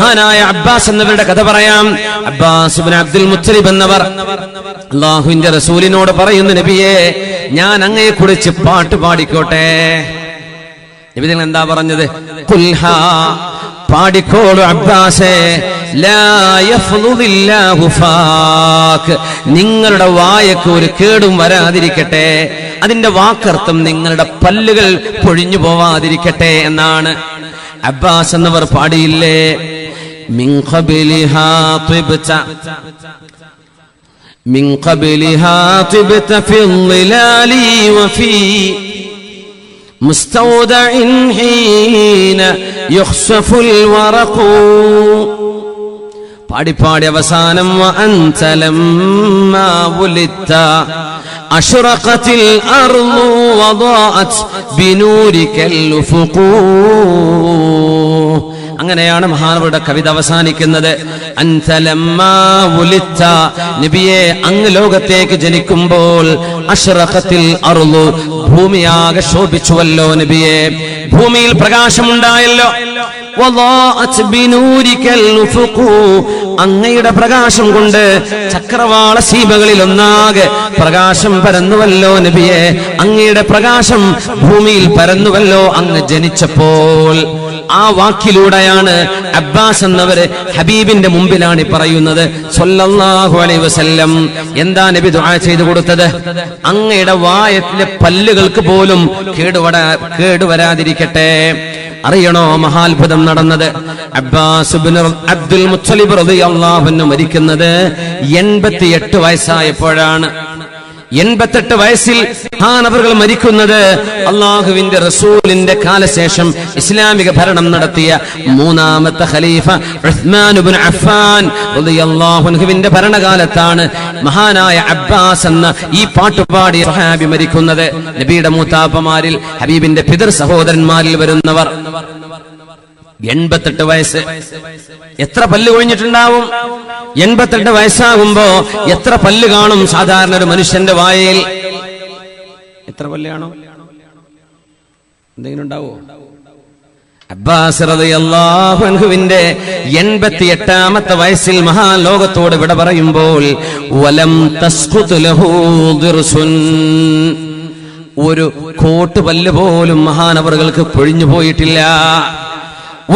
മഹാനായ അബ്ബാസ് എന്നവരുടെ കഥ പറയാം. അബ്ബാസ് അബ്ദുൽ മുത്തലിബ് എന്നവർ അള്ളാഹുവിന്റെ റസൂലിനോട് പറയുന്നു നബിയെ ഞാൻ അങ്ങയെ കുറിച്ച് പാട്ട് പാടിക്കോട്ടെ. നബി നിങ്ങൾ എന്താ പറഞ്ഞത്? കുൽഹാ പാടിക്കോളൂ അബ്ബാസേ നിങ്ങളുടെ വായക്ക് ഒരു കേടും വരാതിരിക്കട്ടെ അതിന്റെ വാക്കർത്ഥം നിങ്ങളുടെ പല്ലുകൾ പൊഴിഞ്ഞു പോവാതിരിക്കട്ടെ എന്നാണ്. അബ്ബാസ് എന്നവർ പാടിയില്ലേ? മിൻ ഖബലിഹാ ത്വിബ്ത من قبلها طبت في الظلال وفي مستودع حين يخسف الورق പാടി പാടി അവസാനം وأنت لما ولدت أشرقت الأرض وضاءت بنورك الأفق അങ്ങനെയാണ് മഹാനവരുടെ കവിത അവസാനിക്കുന്നത്. നബിയെ അങ്ങ് ലോകത്തേക്ക് ജനിക്കുമ്പോൾ അഷ്റഖത്തിൽ അറുളു ഭൂമിയാകെ ശോഭിച്ചുവല്ലോ നബിയെ. ഭൂമിയിൽ പ്രകാശമുണ്ടായല്ലോ. അങ്ങയുടെ പ്രകാശം കൊണ്ട് ചക്രവാള സീമകളിൽ ഒന്നാകെ പ്രകാശം പരന്നുവല്ലോ നബിയെ. അങ്ങയുടെ പ്രകാശം ഭൂമിയിൽ പരന്നുവല്ലോ അങ്ങ് ജനിച്ചപ്പോൾ. ആ വാക്കിലൂടെയാണ് അബ്ബാസ് എന്നവര് ഹബീബിന്റെ മുമ്പിലാണ് പറയുന്നത്. വസല്ലം. എന്താ നബി ദുആ ചെയ്തു കൊടുത്തത്? അങ്ങയുടെ വായത്തിലെ പല്ലുകൾക്ക് പോലും കേടുവടാ കേടുവരാതിരിക്കട്ടെ. അറിയണോ മഹാത്ഭുതം നടന്നത്? അബ്ബാസ് അബ്ദുൽ മുത്തലിബ് റളിയല്ലാഹു അൻഹു മരിക്കുന്നത് എൺപത്തിയെട്ട് വയസ്സായപ്പോഴാണ്. എൺപത്തെട്ട് വയസ്സിൽ മഹാനവറുകൾ മരിക്കുന്നത് അള്ളാഹുവിന്റെ റസൂലിന്റെ കാലശേഷം ഇസ്ലാമിക ഭരണം നടത്തിയ മൂന്നാമത്തെ ഖലീഫ അൻഹുവിന്റെ ഭരണകാലത്താണ് മഹാനായ അബ്ബാസ് എന്ന ഈ പാട്ടുപാടി സഹാബി മരിക്കുന്നത്. നബിയുടെ മൂത്താപ്പമാരിൽ ഹബീബിന്റെ പിതൃ സഹോദരന്മാരിൽ വരുന്നവർ. എൺപത്തെട്ട് വയസ്സ്. എത്ര പല്ല് കൊഴിഞ്ഞിട്ടുണ്ടാവും? എൺപത്തെട്ട് വയസ്സാകുമ്പോ എത്ര പല്ല് കാണും സാധാരണ ഒരു മനുഷ്യന്റെ വായയിൽ എത്ര പല്ല് കാണും? എന്തെങ്കിലും ഉണ്ടാവോ? അബ്ബാസ് അൻഹുവിന്റെ എൺപത്തി എട്ടാമത്തെ വയസ്സിൽ മഹാലോകത്തോട് വിട പറയുമ്പോൾ വലം ഒരു കോട്ട് പല്ല് പോലും മഹാനവറുകൾക്ക് പൊഴിഞ്ഞു പോയിട്ടില്ല.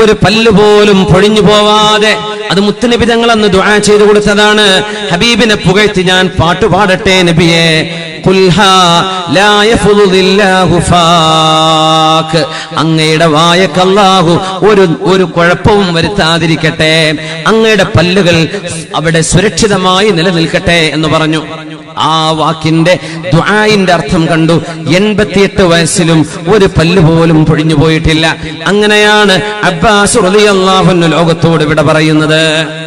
ഒരു പല്ല് പോലും പൊഴിഞ്ഞു പോവാതെ അത് മുത്തുനബി തങ്ങൾ അന്ന് ദുആ ചെയ്തു കൊടുത്തതാണ്. ഹബീബിനെ പുകഴ്ത്തി ഞാൻ പാട്ടുപാടട്ടെ നബിയെ. അങ്ങയുടെ വായ അല്ലാഹു ഒരു ഒരു കുഴപ്പവും വരുത്താതിരിക്കട്ടെ. അങ്ങയുടെ പല്ലുകൾ അവിടെ സുരക്ഷിതമായി നിലനിൽക്കട്ടെ എന്ന് പറഞ്ഞു. ആ വാക്കിന്റെ ദ്വായിന്റെ അർത്ഥം കണ്ടു. എൺപത്തിയെട്ട് വയസ്സിലും ഒരു പല്ല് പോലും പൊഴിഞ്ഞു പോയിട്ടില്ല. അങ്ങനെയാണ് അബ്ബാസ് അൻഹു ലോകത്തോട് ഇവിടെ പറയുന്നത്.